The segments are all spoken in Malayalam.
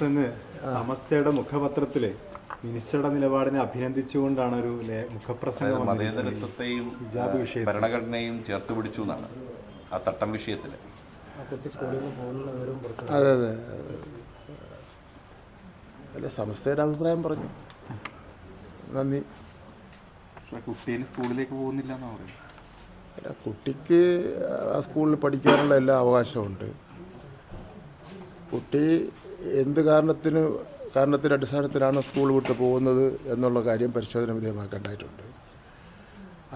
മിനിസ്റ്ററിന് സമസ്തയുടെ മുഖപത്രത്തിൽ മിനിസ്റ്ററുടെ നിലപാടിനെ അഭിനന്ദിച്ചുകൊണ്ടാണ് ഒരു മുഖപ്രസംഗം. മതേതരത്വത്തെയും ഭരണഘടനയും ചേർത്ത് പിടിച്ചു എന്നാണ് ആ തട്ടം വിഷയത്തിൽ അതെ അതെ. അല്ല സമസ്തയുടെ അഭിപ്രായം പറഞ്ഞു. നന്ദി. കുട്ടിയിൽ സ്കൂളിലേക്ക് പോകുന്നില്ല എന്നാ പറയുന്നത്? അല്ല കുട്ടിക്ക് ആ സ്കൂളിൽ പഠിക്കാനുള്ള എല്ലാ അവകാശമുണ്ട് കുട്ടി എന്ത് കാരണത്തിന് കാരണത്തിന്റെ അടിസ്ഥാനത്തിലാണ് സ്കൂൾ വിട്ട് പോകുന്നത് എന്നുള്ള കാര്യം പരിശോധന വിധേയമാക്കേണ്ടതായിട്ടുണ്ട്.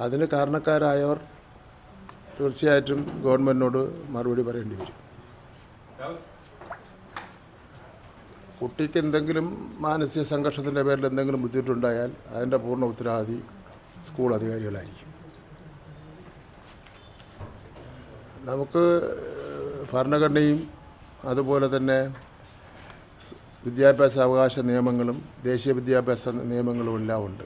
അതിന് കാരണക്കാരായവർ തീർച്ചയായിട്ടും ഗവൺമെന്റിനോട് മറുപടി പറയേണ്ടി വരും. കുട്ടിക്ക് എന്തെങ്കിലും മാനസിക സംഘർഷത്തിന്റെ പേരിൽ എന്തെങ്കിലും ബുദ്ധിമുട്ടുണ്ടായാൽ അതിന്റെ പൂർണ ഉത്തരവാദി സ്കൂൾ അധികാരികളായിരിക്കും. നമുക്ക് ഭരണഘടനയും അതുപോലെ തന്നെ വിദ്യാഭ്യാസ അവകാശ നിയമങ്ങളും ദേശീയ വിദ്യാഭ്യാസ നിയമങ്ങളും എല്ലാം ഉണ്ട്.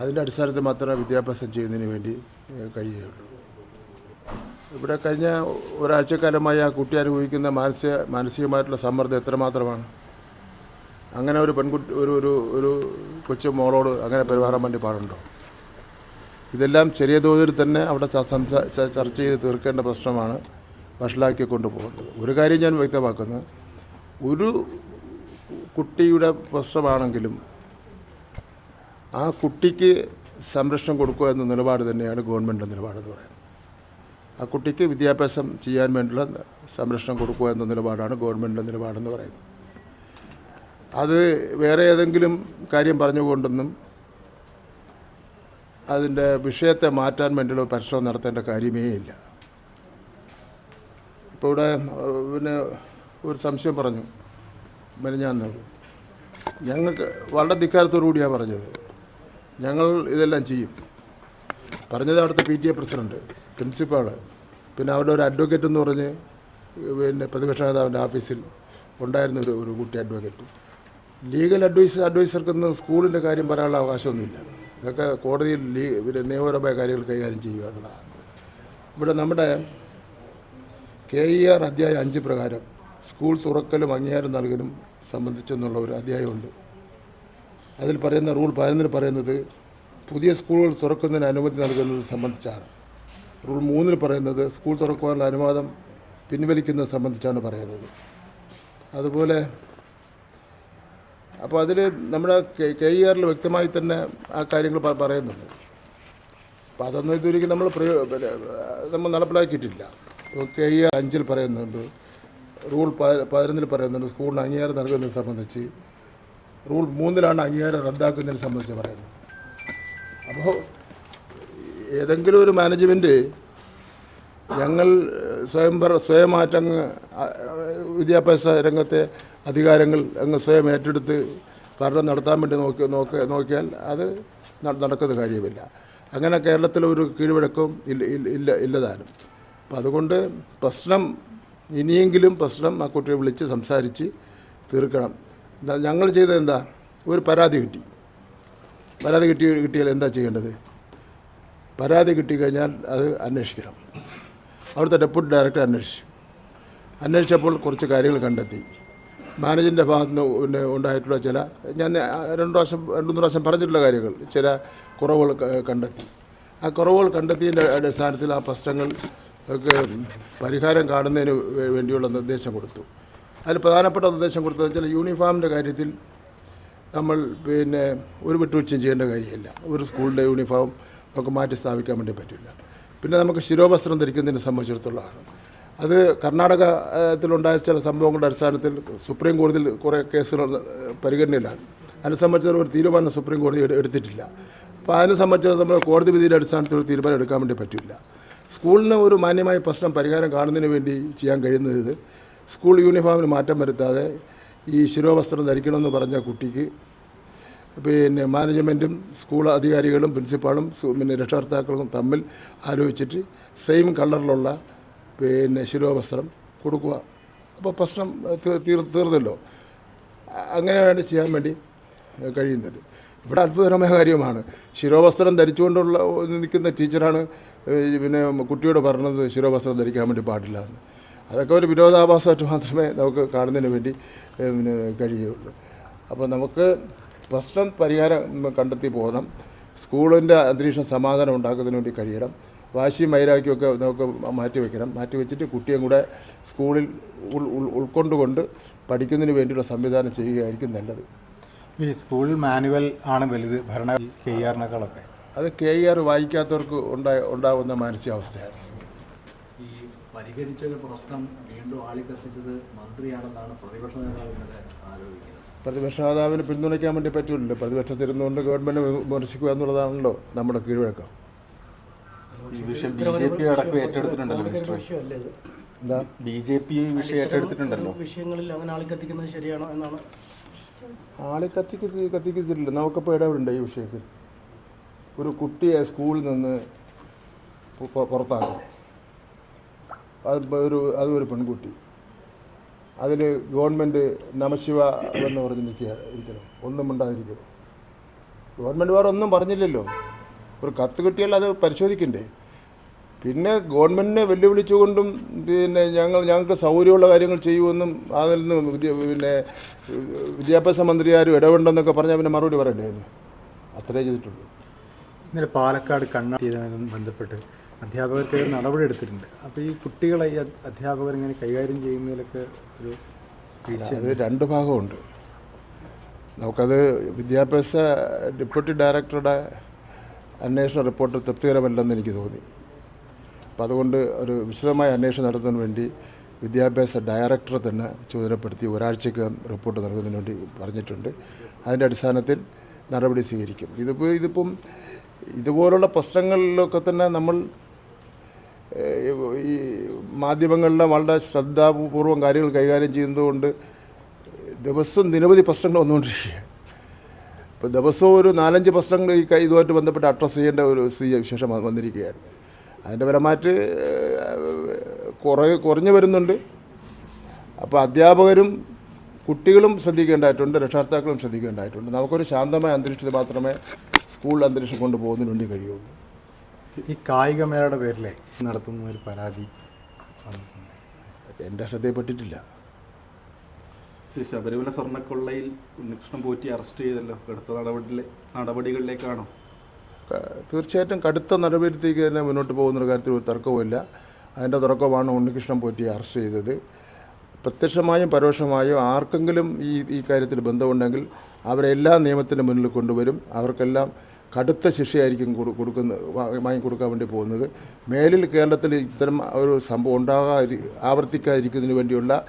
അതിന്റെ അടിസ്ഥാനത്തിൽ മാത്രമേ വിദ്യാഭ്യാസം ചെയ്യുന്നതിന് വേണ്ടി കഴിയുകയുള്ളൂ. ഇവിടെ കഴിഞ്ഞ ഒരാഴ്ചക്കാലമായി ആ കുട്ടി അനുഭവിക്കുന്ന മാനസിക മാനസികമായിട്ടുള്ള സമ്മർദ്ദം എത്രമാത്രമാണ്? അങ്ങനെ ഒരു പെൺകുട്ടി ഒരു ഒരു ഒരു കൊച്ചു മോളോട് അങ്ങനെ പെരുമാറാൻ വേണ്ടി പാടുണ്ടോ? ഇതെല്ലാം ചെറിയ തോതിൽ തന്നെ അവിടെ ചർച്ച ചെയ്ത് തീർക്കേണ്ട പ്രശ്നമാണ്. വഷളാക്കി കൊണ്ടുപോകുന്നത്. ഒരു കാര്യം ഞാൻ വ്യക്തമാക്കുന്നു. ഒരു കുട്ടിയുടെ പ്രശ്നമാണെങ്കിലും ആ കുട്ടിക്ക് സംരക്ഷണം കൊടുക്കുക എന്ന നിലപാട് തന്നെയാണ് ഗവൺമെന്റ് നിലപാടെന്ന് പറയുന്നത്. ആ കുട്ടിക്ക് വിദ്യാഭ്യാസം ചെയ്യാൻ വേണ്ടിയുള്ള സംരക്ഷണം കൊടുക്കുക എന്ന നിലപാടാണ് ഗവൺമെന്റിന്റെ നിലപാടെന്ന് പറയുന്നത്. അത് വേറെ ഏതെങ്കിലും കാര്യം പറഞ്ഞുകൊണ്ടൊന്നും അതിന്റെ വിഷയത്തെ മാറ്റാൻ വേണ്ടിയുള്ള പരിശ്രമം നടത്തേണ്ട കാര്യമേ ഇല്ല. ഇപ്പോൾ ഇവിടെ പിന്നെ ഒരു സംശയം പറഞ്ഞു. മെനഞ്ഞാന്നോട് ഞങ്ങൾക്ക് വളരെ ധിക്കാരത്തോടു കൂടിയാണ് പറഞ്ഞത്. ഞങ്ങൾ ഇതെല്ലാം ചെയ്യും. പറഞ്ഞത് അവിടുത്തെ P T A president principal. പിന്നെ അവരുടെ ഒരു അഡ്വക്കേറ്റ് എന്ന് പറഞ്ഞ് പിന്നെ പ്രതിപക്ഷ നേതാവിന്റെ ഓഫീസിൽ ഉണ്ടായിരുന്ന ഒരു ഒരു കുട്ടി അഡ്വക്കേറ്റ്. ലീഗൽ അഡ്വൈസ് അഡ്വൈസർക്കൊന്നും സ്കൂളിന്റെ കാര്യം പറയാനുള്ള അവകാശമൊന്നുമില്ല. ഇതൊക്കെ കോടതിയിൽ ലീ പിന്നെ നിയമപരമായ കാര്യങ്ങൾ കൈകാര്യം ചെയ്യുക എന്നുള്ളതാണ്. ഇവിടെ നമ്മുടെ കെ ഇ ആർ അധ്യായം അഞ്ച് പ്രകാരം സ്കൂൾ തുറക്കലും അംഗീകാരം നൽകലും സംബന്ധിച്ചെന്നുള്ള ഒരു അധ്യായമുണ്ട്. അതിൽ പറയുന്ന റൂൾ പതിനൊന്നിൽ പറയുന്നത് പുതിയ സ്കൂളുകൾ തുറക്കുന്നതിന് അനുമതി നൽകുന്നത് സംബന്ധിച്ചാണ്. റൂൾ മൂന്നിൽ പറയുന്നത് സ്കൂൾ തുറക്കുവാനുള്ള അനുവാദം പിൻവലിക്കുന്നത് സംബന്ധിച്ചാണ് പറയുന്നത്. അതുപോലെ അപ്പോൾ അതിൽ നമ്മുടെ കെ ഇ ആറിൽ വ്യക്തമായി തന്നെ ആ കാര്യങ്ങൾ പറയുന്നുണ്ട്. അപ്പോൾ അതൊന്നും ഇതുവരെയും നമ്മൾ പ്രയോ നമ്മൾ നടപ്പിലാക്കിയിട്ടില്ല. കെ ഇ അഞ്ചിൽ പറയുന്നുണ്ട്. റൂൾ പതിനൊന്നിൽ പറയുന്നുണ്ട്. സ്കൂളിന് അംഗീകാരം നൽകുന്നത് സംബന്ധിച്ച്. റൂൾ മൂന്നിലാണ് അംഗീകാരം റദ്ദാക്കുന്നതിനെ സംബന്ധിച്ച് പറയുന്നത്. അപ്പോൾ ഏതെങ്കിലും ഒരു മാനേജ്മെന്റ് ഞങ്ങൾ സ്വയം സ്വയമാറ്റങ്ങ് വിദ്യാഭ്യാസ രംഗത്തെ അധികാരങ്ങൾ അങ്ങ് സ്വയം ഏറ്റെടുത്ത് ഭരണം നടത്താൻ വേണ്ടി നോക്കി നോക്ക നോക്കിയാൽ അത് നടക്കുന്ന കാര്യമില്ല. അങ്ങനെ കേരളത്തിൽ ഒരു കീഴ്വഴക്കവും ഇല്ല- ഇല്ല ഇല്ലതാനും. അപ്പം അതുകൊണ്ട് പ്രശ്നം ഇനിയെങ്കിലും പ്രശ്നം ആ കുട്ടിയെ വിളിച്ച് സംസാരിച്ച് തീർക്കണം. എന്താ ഞങ്ങൾ ചെയ്തത് എന്താ? ഒരു പരാതി കിട്ടി. പരാതി കിട്ടി കിട്ടിയാൽ എന്താ ചെയ്യേണ്ടത്? പരാതി കിട്ടിക്കഴിഞ്ഞാൽ അത് അന്വേഷിക്കണം. അവിടുത്തെ ഡെപ്യൂട്ടി ഡയറക്ടർ അന്വേഷിച്ചു. അന്വേഷിച്ചപ്പോൾ കുറച്ച് കാര്യങ്ങൾ കണ്ടെത്തി. മാനേജിന്റെ ഭാഗത്ത് നിന്ന് പിന്നെ ഉണ്ടായിട്ടുള്ള ചില ഞാൻ രണ്ട് പ്രാവശ്യം രണ്ട് മൂന്ന് പ്രാവശ്യം പറഞ്ഞിട്ടുള്ള കാര്യങ്ങൾ ചില കുറവുകൾ കണ്ടെത്തി. ആ കുറവുകൾ കണ്ടെത്തിയതിന്റെ അടിസ്ഥാനത്തിൽ ആ പ്രശ്നങ്ങൾ ഒക്കെ പരിഹാരം കാണുന്നതിന് വേണ്ടിയുള്ള നിർദ്ദേശം കൊടുത്തു. അതിൽ പ്രധാനപ്പെട്ട നിർദ്ദേശം കൊടുത്തത് വെച്ചാൽ യൂണിഫോമിന്റെ കാര്യത്തിൽ നമ്മൾ പിന്നെ ഒരു വിട്ടുവീഴ്ചയും ചെയ്യേണ്ട കാര്യമില്ല. ഒരു സ്കൂളിന്റെ യൂണിഫോം നമുക്ക് മാറ്റി സ്ഥാപിക്കാൻ വേണ്ടി പറ്റില്ല. പിന്നെ നമുക്ക് ശിരോവസ്ത്രം ധരിക്കുന്നതിനെ സംബന്ധിച്ചിടത്തോളമാണ്. അത് കർണാടകത്തിലുണ്ടായ ചില സംഭവങ്ങളുടെ അടിസ്ഥാനത്തിൽ സുപ്രീം കോടതിയിൽ കുറേ കേസുകൾ പരിഗണനയിലാണ്. അതിനെ സംബന്ധിച്ച് ഒരു തീരുമാനം സുപ്രീം കോടതി എടുത്തിട്ടില്ല. അപ്പോൾ അതിനെ സംബന്ധിച്ച് നമ്മൾ കോടതി വിധിയുടെ അടിസ്ഥാനത്തിൽ ഒരു തീരുമാനം എടുക്കാൻ വേണ്ടി പറ്റില്ല. സ്കൂളിന് ഒരു മാന്യമായ പ്രശ്നം പരിഹാരം കാണുന്നതിന് വേണ്ടി ചെയ്യാൻ കഴിയുന്നത് സ്കൂൾ യൂണിഫോമിന് മാറ്റം വരുത്താതെ ഈ ശിരോവസ്ത്രം ധരിക്കണമെന്ന് പറഞ്ഞ കുട്ടിക്ക് പിന്നെ മാനേജ്മെന്റും സ്കൂൾ അധികാരികളും പ്രിൻസിപ്പാളും പിന്നെ രക്ഷകർത്താക്കളും തമ്മിൽ ആലോചിച്ചിട്ട് സെയിം കളറിലുള്ള പിന്നെ ശിരോവസ്ത്രം കൊടുക്കുക. അപ്പോൾ പ്രശ്നം തീർ തീർന്നല്ലോ. അങ്ങനെ വേണ്ടി ചെയ്യാൻ വേണ്ടി കഴിയുന്നത്. ഇവിടെ അത്ഭുതകരമായ കാര്യമാണ്. ശിരോവസ്ത്രം ധരിച്ചുകൊണ്ടുള്ള നിൽക്കുന്ന ടീച്ചറാണ് പിന്നെ കുട്ടിയോട് പറഞ്ഞത് ശിരോവസ്ത്രം ധരിക്കാൻ വേണ്ടി പാടില്ല എന്ന്. അതൊക്കെ ഒരു വിരോധാഭാസമായിട്ട് മാത്രമേ നമുക്ക് കാണുന്നതിന് വേണ്ടി പിന്നെ കഴിയുകയുള്ളൂ. അപ്പോൾ നമുക്ക് പ്രശ്നം പരിഹാരം കണ്ടെത്തി പോകണം. സ്കൂളിന്റെ അന്തരീക്ഷം സമാധാനം ഉണ്ടാക്കുന്നതിന് വേണ്ടി കഴിയണം. വാശിയും വൈരാഗ്യമൊക്കെ നമുക്ക് മാറ്റി വയ്ക്കണം. മാറ്റി വെച്ചിട്ട് കുട്ടിയും കൂടെ സ്കൂളിൽ ഉൾ ഉൾ- ഉൾക്കൊണ്ടുകൊണ്ട് പഠിക്കുന്നതിന് വേണ്ടിയുള്ള സംവിധാനം ചെയ്യുകയായിരിക്കും നല്ലത്. ഈ സ്കൂൾ മാനുവൽ ആണ് വലുത് ഭരണ കെ ആറിനേക്കാളൊക്കെ. അത് കെ ആർ വായിക്കാത്തവർക്ക് ഉണ്ടാ ഉണ്ടാകുന്ന മാനസികാവസ്ഥയാണ്. ഈ പരിഹരിച്ച ഒരു പ്രശ്നം വീണ്ടും ആളിക്കത്തിച്ചത് മന്ത്രിയാണെന്നാണ് പ്രതിപക്ഷ നേതാവ് ഇന്നലെ ആരോപിക്കുന്നത്. പ്രതിപക്ഷ നേതാവിനെ പിന്തുണയ്ക്കാൻ വേണ്ടി പറ്റില്ലല്ലോ പ്രതിപക്ഷത്തിരുന്നുകൊണ്ട് ഗവൺമെന്റ് വിമർശിക്കുക എന്നുള്ളതാണല്ലോ നമ്മുടെ കീഴ്വഴക്കം. ഈ വിഷയം ബി ജെ പി അടക്കം ഏറ്റെടുത്തിട്ടുണ്ടല്ലോ മിനിസ്റ്റർ എന്താ? ബി ജെ പി ഈ വിഷയം ഏറ്റെടുത്തിട്ടുണ്ടല്ലോ. വിഷയങ്ങളിൽ അങ്ങനെ ആളിക്കത്തിക്കുന്നത് ശരിയാണോ എന്നാണ് ആളെ കത്തിക്ക് കത്തിക്കിച്ചിട്ടില്ല നമുക്കിപ്പോൾ ഇടപെടണ്ട ഈ വിഷയത്തിൽ? ഒരു കുട്ടിയെ സ്കൂളിൽ നിന്ന് പുറത്താക്കും. അത് ഒരു അതൊരു പെൺകുട്ടി. അതിൽ ഗവൺമെന്റ് നമശിവ എന്ന് പറഞ്ഞ് നിൽക്കുക ഇരിക്കണം. ഒന്നും മിണ്ടാതിരിക്കണം. ഗവൺമെന്റ് വേറെ ഒന്നും പറഞ്ഞില്ലല്ലോ. ഒരു കത്ത് കിട്ടിയാൽ അത് പരിശോധിക്കണ്ടേ? പിന്നെ ഗവൺമെന്റിനെ വെല്ലുവിളിച്ചുകൊണ്ടും പിന്നെ ഞങ്ങൾ ഞങ്ങൾക്ക് സൗകര്യമുള്ള കാര്യങ്ങൾ ചെയ്യുമെന്നും അതിൽ നിന്ന് പിന്നെ വിദ്യാഭ്യാസ മന്ത്രിയാരും ഇടപെടണമെന്നൊക്കെ പറഞ്ഞാൽ പിന്നെ മറുപടി പറയണ്ടായിരുന്നു. അത്രേ ചെയ്തിട്ടുള്ളൂ. ഇന്നലെ പാലക്കാട് കണ്ണാടിയതുമായി ബന്ധപ്പെട്ട് അധ്യാപകർക്ക് നടപടി എടുത്തിട്ടുണ്ട്. അപ്പോൾ ഈ കുട്ടികളെ ഈ അധ്യാപകർ ഇങ്ങനെ കൈകാര്യം ചെയ്യുന്നതിലൊക്കെ ഒരു അത് രണ്ട് ഭാഗമുണ്ട്. നമുക്കത് വിദ്യാഭ്യാസ ഡെപ്യൂട്ടി ഡയറക്ടറുടെ അന്വേഷണ റിപ്പോർട്ട് തൃപ്തികരമല്ലെന്ന് എനിക്ക് തോന്നി. അപ്പോൾ അതുകൊണ്ട് ഒരു വിശദമായ അന്വേഷണം നടത്തുന്നതിന് വേണ്ടി വിദ്യാഭ്യാസ ഡയറക്ടറെ തന്നെ ചുമതലപ്പെടുത്തി ഒരാഴ്ചക്കകം റിപ്പോർട്ട് നൽകുന്നതിന് വേണ്ടി പറഞ്ഞിട്ടുണ്ട്. അതിന്റെ അടിസ്ഥാനത്തിൽ നടപടി സ്വീകരിക്കും. ഇതിപ്പോൾ ഇതിപ്പം ഇതുപോലുള്ള പ്രശ്നങ്ങളിലൊക്കെ തന്നെ നമ്മൾ ഈ മാധ്യമങ്ങളിലെ വളരെ ശ്രദ്ധാപൂർവം കാര്യങ്ങൾ കൈകാര്യം ചെയ്യുന്നതുകൊണ്ട് ദിവസവും നിരവധി പ്രശ്നങ്ങൾ വന്നുകൊണ്ടിരിക്കുക. ഇപ്പോൾ ദിവസവും ഒരു നാലഞ്ച് പ്രശ്നങ്ങൾ ഈ ഇതുമായിട്ട് ബന്ധപ്പെട്ട് അഡ്രസ്സ് ചെയ്യേണ്ട ഒരു സ്ഥിതി വിശേഷം വന്നിരിക്കുകയാണ്. അതിന്റെ പരമാറ്റ് കുറ കുറേ കുറഞ്ഞു വരുന്നുണ്ട്. അപ്പോൾ അധ്യാപകരും കുട്ടികളും ശ്രദ്ധിക്കേണ്ടതായിട്ടുണ്ട് രക്ഷാകർത്താക്കളും ശ്രദ്ധിക്കേണ്ടതായിട്ടുണ്ട്. നമുക്കൊരു ശാന്തമായ അന്തരീക്ഷത്തിൽ മാത്രമേ സ്കൂൾ അന്തരീക്ഷം കൊണ്ടുപോകുന്നതിന് വേണ്ടി കഴിയുള്ളൂ. ഈ കായികമേളയുടെ പേരിലെ നടത്തുന്ന ഒരു പരാതി എന്റെ ശ്രദ്ധയിൽപ്പെട്ടിട്ടില്ല. ശ്രീ ശബരിമല സ്വർണക്കൊള്ളയിൽ ഉണ്ണികൃഷ്ണൻ പോറ്റി അറസ്റ്റ് ചെയ്തല്ലോ. അടുത്ത നടപടിയിലെ നടപടികളിലേക്കാണോ? തീർച്ചയായിട്ടും കടുത്ത നടപടിയിലേക്ക് തന്നെ മുന്നോട്ട് പോകുന്ന കാര്യത്തിൽ ഒരു തർക്കവുമില്ല. അതിന്റെ തുടക്കമാണ് ഉണ്ണികൃഷ്ണൻ പോറ്റി അറസ്റ്റ് ചെയ്തത്. പ്രത്യക്ഷമായും പരോക്ഷമായും ആർക്കെങ്കിലും ഈ ഈ കാര്യത്തിൽ ബന്ധമുണ്ടെങ്കിൽ അവരെ എല്ലാ നിയമത്തിന്റെ മുന്നിൽ കൊണ്ടുവരും. അവർക്കെല്ലാം കടുത്ത ശിക്ഷയായിരിക്കും കൊടു കൊടുക്കുന്ന വാങ്ങി കൊടുക്കാൻ വേണ്ടി പോകുന്നത്. മേലിൽ കേരളത്തിൽ ഇത്തരം ഒരു സംഭവം ഉണ്ടാകാതി ആവർത്തിക്കാതിരിക്കുന്നതിന് വേണ്ടിയുള്ള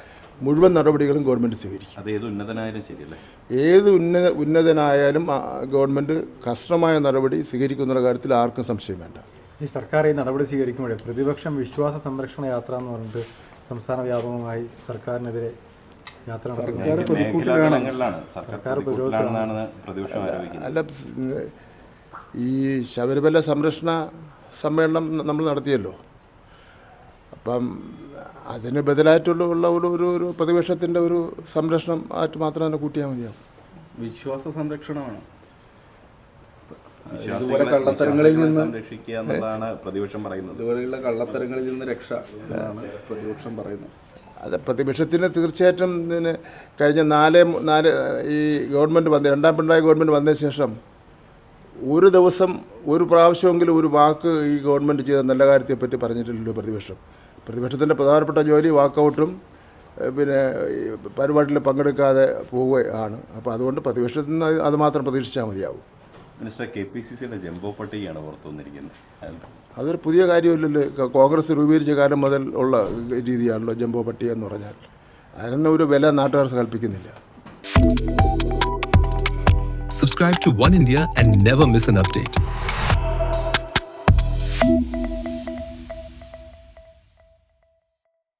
മുഴുവൻ നടപടികളും ഗവൺമെന്റ് സ്വീകരിക്കും. അത് ഏത് ഉന്നതനായാലും ശരിയല്ലേ? ഏത് ഉന്നത ഉന്നതനായാലും ഗവൺമെന്റ് കർശനമായ നടപടി സ്വീകരിക്കുന്ന കാര്യത്തിൽ ആർക്കും സംശയം വേണ്ട. ഈ സർക്കാർ ഈ നടപടി സ്വീകരിക്കുമ്പോഴേ പ്രതിപക്ഷം വിശ്വാസ സംരക്ഷണ യാത്ര എന്ന് പറഞ്ഞിട്ട് സംസ്ഥാന വ്യാപകമായി സർക്കാരിനെതിരെ യാത്ര സർക്കാർ അല്ല ഈ ശബരിമല സംരക്ഷണ സമ്മേളനം നമ്മൾ നടത്തിയല്ലോ. അപ്പം അതിന് ബദലായിട്ടുള്ള ഉള്ള ഒരു ഒരു ഒരു പ്രതിപക്ഷത്തിന്റെ ഒരു സംരക്ഷണം ആയിട്ട് മാത്രം തന്നെ കൂട്ടിയാൽ മതിയാവും. വിശ്വാസ സംരക്ഷണമാണ്. ഇതുപോലെ കള്ളത്തരങ്ങളിൽ നിന്ന് സംരക്ഷിക്കുക എന്നുള്ളതാണ് പ്രതിപക്ഷം പറയുന്നത്. ഇതുപോലെയുള്ള കള്ളത്തരങ്ങളിൽ നിന്ന് രക്ഷ എന്നാണ് പ്രതിപക്ഷം പറയുന്നത്. അത് പ്രതിപക്ഷത്തിന് തീർച്ചയായിട്ടും പിന്നെ കഴിഞ്ഞ നാല് നാല് ഈ ഗവൺമെന്റ് വന്ന രണ്ടാം പിണറായി ഗവൺമെന്റ് വന്നതിന് ശേഷം ഒരു ദിവസം ഒരു പ്രാവശ്യമെങ്കിലും ഒരു വാക്ക് ഈ ഗവൺമെന്റ് ചെയ്ത നല്ല കാര്യത്തെപ്പറ്റി പറഞ്ഞിട്ടില്ലല്ലോ പ്രതിപക്ഷം. പ്രതിപക്ഷത്തിന്റെ പ്രധാനപ്പെട്ട ജോലി വാക്കൗട്ടും പിന്നെ പരിപാടിയിൽ പങ്കെടുക്കാതെ പോവുകയാണ്. അപ്പോൾ അതുകൊണ്ട് പ്രതിപക്ഷത്തിൽ നിന്ന് അത് മാത്രം പ്രതീക്ഷിച്ചാൽ മതിയാവും. മിനിസ്റ്റർ കെ പി സി സിയുടെ ജംബോ പട്ടികയാണ് പുറത്തു വന്നിരിക്കുന്നത്. അതൊരു പുതിയ കാര്യമല്ലല്ലോ. കോൺഗ്രസ് രൂപീകരിച്ച കാലം മുതൽ ഉള്ള രീതിയാണല്ലോ ജംബോ പട്ടിക എന്ന് പറഞ്ഞാൽ. അതിനൊന്നും ഒരു വില നാട്ടുകാർ കൽപ്പിക്കുന്നില്ല. Subscribe to One India and never miss an update.